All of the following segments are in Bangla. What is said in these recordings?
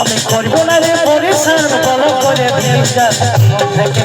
আমি করব না রে পরিশ্রম করে থেকে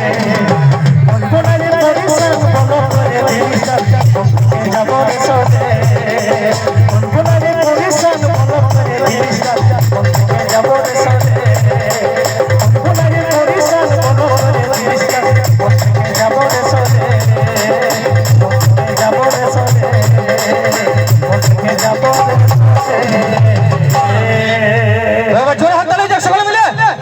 है